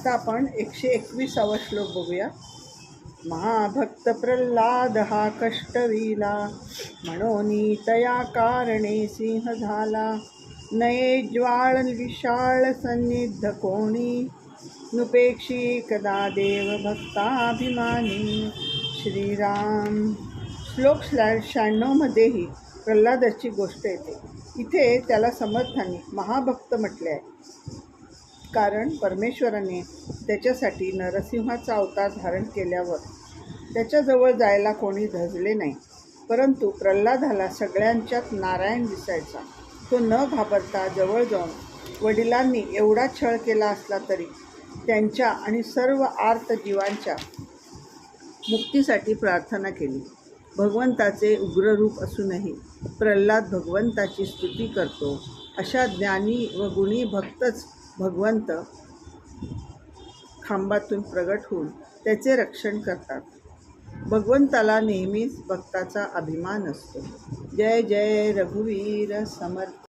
आता आपण एकशे एकवीसावा श्लोक बघूया. महाभक्त प्रल्हाद हा कष्टवीला म्हणून तया कारणे सिंह झाला. नये ज्वाळ विशाळ सन्निध कोणी नुपेक्षी कदा देव भक्ताभिमानी. श्रीराम. श्लोक श्ला शहाण्णवमध्येही प्रल्हादाची गोष्ट येते. इथे त्याला समर्थाने महाभक्त म्हटले आहे. कारण परमेश्वराने त्याच्यासाठी नरसिंहाचा अवतार धारण केल्यावर त्याच्याजवळ जायला कोणी धजले नाही. परंतु प्रल्हादाला सगळ्यांच्यात नारायण दिसायचा. तो न घाबरता जवळ जाऊन वडिलांनी एवढा छळ केला असला तरी त्यांच्या आणि सर्व आर्त जीवांच्या मुक्तीसाठी प्रार्थना केली. भगवंताचे उग्र रूप असूनही प्रल्हाद भगवंताची स्तुती करतो. अशा ज्ञानी व गुणी भक्तच भगवंत खांबातून प्रगट होऊन त्याचे रक्षण करतात. भगवंताला नेहमीच भक्ताचा अभिमान असतो. जय जय रघुवीर समर्थ.